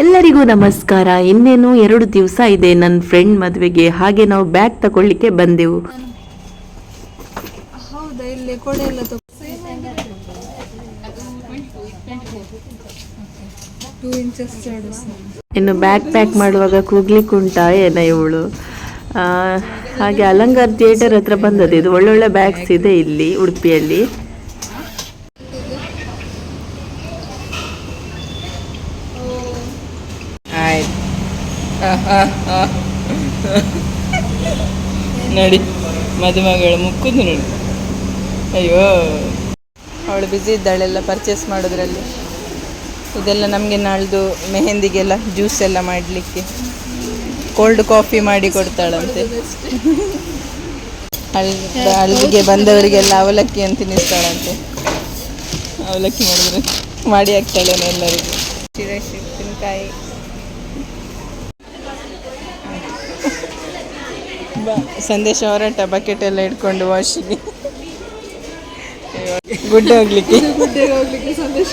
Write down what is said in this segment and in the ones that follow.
ಎಲ್ಲರಿಗೂ ನಮಸ್ಕಾರ. ಇನ್ನೇನು ಎರಡು ದಿವಸ ಇದೆ ನನ್ನ ಫ್ರೆಂಡ್ ಮದುವೆಗೆ. ಹಾಗೆ ನಾವು ಬ್ಯಾಗ್ ತಗೊಳ್ಳಿಕ್ಕೆ ಬಂದೆವು. ಇನ್ನು ಬ್ಯಾಗ್ ಪ್ಯಾಕ್ ಮಾಡುವಾಗ ಕೂಗ್ಲಿಕ್ಕುಂಟಾ ಏನ ಇವಳು? ಹಾಗೆ ಅಲಂಗಾರ್ ಥಿಯೇಟರ್ ಹತ್ರ ಬಂದದ್ದು. ಇದು ಒಳ್ಳೊಳ್ಳೆ ಬ್ಯಾಗ್ಸ್ ಇದೆ ಇಲ್ಲಿ ಉಡುಪಿಯಲ್ಲಿ. ನೋಡಿ ಮದುಮಗಳು ಮುಕ್ಕುದು ನೋಡಿ. ಅಯ್ಯೋ. ಅವಳು ಬ್ಯುಸಿ ಇದ್ದಾಳೆಲ್ಲ ಪರ್ಚೇಸ್ ಮಾಡೋದ್ರಲ್ಲಿ. ಇದೆಲ್ಲ ನಮಗೆ ನಾಳ್ದು ಮೆಹಂದಿಗೆಲ್ಲ ಜ್ಯೂಸ್ ಎಲ್ಲ ಮಾಡಲಿಕ್ಕೆ. ಕೋಲ್ಡ್ ಕಾಫಿ ಮಾಡಿ ಕೊಡ್ತಾಳಂತೆ. ಅಲ್ಲಿಗೆ ಬಂದವರಿಗೆಲ್ಲ ಅವಲಕ್ಕಿ ಅಂತ ತಿನ್ನಿಸ್ತಾಳಂತೆ. ಅವಲಕ್ಕಿ ಮಾಡಿದ್ರೆ ಮಾಡಿ ಹಾಕ್ತಾಳೆ ಎಲ್ಲರಿಗೂ. ಶಿರಶಿಪ್ಪಿನಕಾಯಿ ಬಾ ಸಂದೇಶ ಹೊರಟ ಬಕೆಟ್ ಎಲ್ಲ ಇಟ್ಕೊಂಡು ವಾಶಿಗೆ ಗುಡ್ಡ ಹೋಗ್ಲಿಕ್ಕೆ. ಹೋಗ್ಲಿಕ್ಕೆ ಸಂದೇಶ.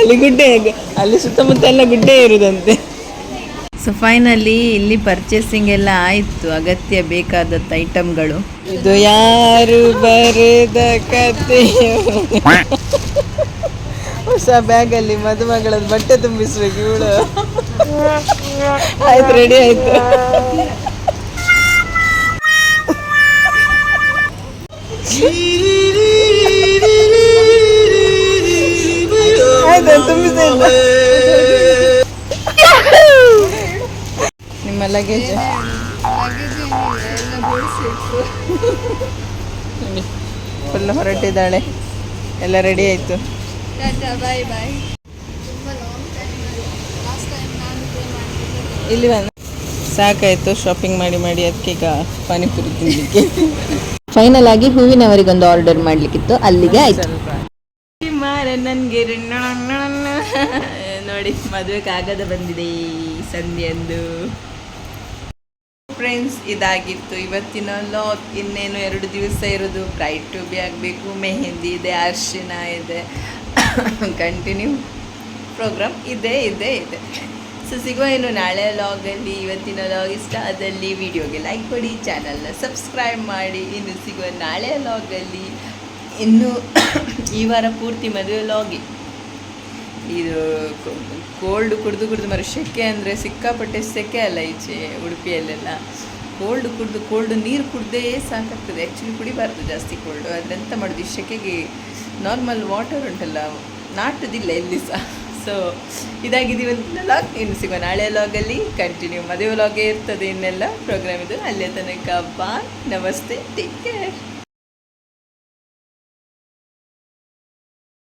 ಅಲ್ಲಿ ಗುಡ್ಡೆ ಅಲ್ಲಿ ಸುತ್ತಮುತ್ತ ಎಲ್ಲ ಗುಡ್ಡೆ ಇರುದಂತೆ. ಸೊ ಫೈನಲಿ ಇಲ್ಲಿ ಪರ್ಚೇಸಿಂಗ್ ಎಲ್ಲ ಆಯಿತು. ಅಗತ್ಯ ಬೇಕಾದ ಐಟಮ್ಗಳು ಇದು ಯಾರು ಬರೆದ ಕತೆ ಹೊಸ ಬ್ಯಾಗಲ್ಲಿ ಮದುಮಗಳ ಬಟ್ಟೆ ತುಂಬಿಸ್ಬೇಕು ಇವಳು. ಆಯ್ತು ರೆಡಿ ಆಯ್ತು. ನಿಮ್ಮ ಲಗೇಜ್ ಫುಲ್ ಹೊರಟಿದ್ದಾಳೆ. ಎಲ್ಲ ರೆಡಿ ಆಯ್ತು. ಟಾಟಾ ಬಾಯ್ ಬಾಯ್ ತುಂಬ ಲಾಂಗ್ ಟೈಮ್ ಲಾಸ್ಟ್ ಟೈಮ್ ನಾನು ಪೇ ಮಾಡಿದ್ದೆ. ಇಲ್ಲಿ ಬಂದು. ಸಾಕಾಯಿತು ಶಾಪಿಂಗ್ ಮಾಡಿ ಮಾಡಿ ಅದಕ್ಕೆ ಈಗ ಪಾನಿಪುರಿ ತಿನ್ನಲಿಕ್ಕೆ ಫೈನಲ್ ಆಗಿ ಹೂವಿನವರಿಗೊಂದು ಆರ್ಡರ್ ಮಾಡ್ಲಿಕ್ಕಿತ್ತು. ಅಲ್ಲಿಗೆ ಆಯ್ತು. ಮಾರ ನನಗೆ ನೋಡಿ ಮದುವೆ ಕಾಗದ ಬಂದಿದೆ ಸಂಧ್ಯಂದು. ಫ್ರೆಂಡ್ಸ್ ಇದಾಗಿತ್ತು. ಇವತ್ತಿನ ಲಾಗ್ ಇನ್ನೇನು ಎರಡು ದಿವಸ ಇರೋದು. ಬ್ರೈಟ್ ಟು ಬಿ ಆಗಬೇಕು. ಮೆಹಂದಿ ಇದೆ, ಅರ್ಶಿನ ಇದೆ. ಕಂಟಿನ್ಯೂ ಪ್ರೋಗ್ರಾಮ್ ಇದೆ ಇದೆ ಇದೆ. ಸೊ ಸಿಗುವ ಏನು ನಾಳೆ ಲಾಗಲ್ಲಿ ಇವತ್ತಿನ ಲಾಗ್ ಇಷ್ಟ ಅದಲ್ಲಿ ವಿಡಿಯೋಗೆ ಲೈಕ್ ಕೊಡಿ. ಚಾನಲ್ನ ಸಬ್ಸ್ಕ್ರೈಬ್ ಮಾಡಿ. ಇನ್ನು ಸಿಗುವ ನಾಳೆ ಲಾಗಲ್ಲಿ ಇನ್ನು ಈ ವಾರ ಪೂರ್ತಿ ಮದುವೆ ಲಾಗಿ ಇದು ಕೋಲ್ಡ್ ಕುಡಿದು ಕುಡಿದು ಮರ ಸೆಕೆ ಅಂದರೆ ಸಿಕ್ಕಾಪಟ್ಟೆ ಸೆಕೆ ಅಲ್ಲ ಈಚೆ ಉಡುಪಿಯಲ್ಲೆಲ್ಲ. ಕೋಲ್ಡ್ ಕುಡಿದು ಕೋಲ್ಡ್ ನೀರು ಕುಡ್ದೇ ಸಾಕಾಗ್ತದೆ. ಆ್ಯಕ್ಚುಲಿ ಕುಡಿಬಾರ್ದು ಜಾಸ್ತಿ ಕೋಲ್ಡು ಅದೆಂತ ಮಾಡೋದು? ಈ ಸೆಕೆಗೆ ನಾರ್ಮಲ್ ವಾಟರ್ ಉಂಟಲ್ಲ, ನಾಟದಿಲ್ಲ ಎಲ್ಲಿ ಸಹ ಸೊ ಇದಾಗಿದೆ ಇವತ್ತಿನ ಲಾಗ್ ಇನ್ನು ಸಿಗುವ ನಾಳೆ ಲಾಗಲ್ಲಿ ಕಂಟಿನ್ಯೂ ಮದುವೆ ಲಾಗೇ ಇರ್ತದೆ ಇನ್ನೆಲ್ಲ. ಪ್ರೋಗ್ರಾಮ್ ಇದು ಅಲ್ಲೇ ತನಕ. ಬಾ ನಮಸ್ತೆ. Take care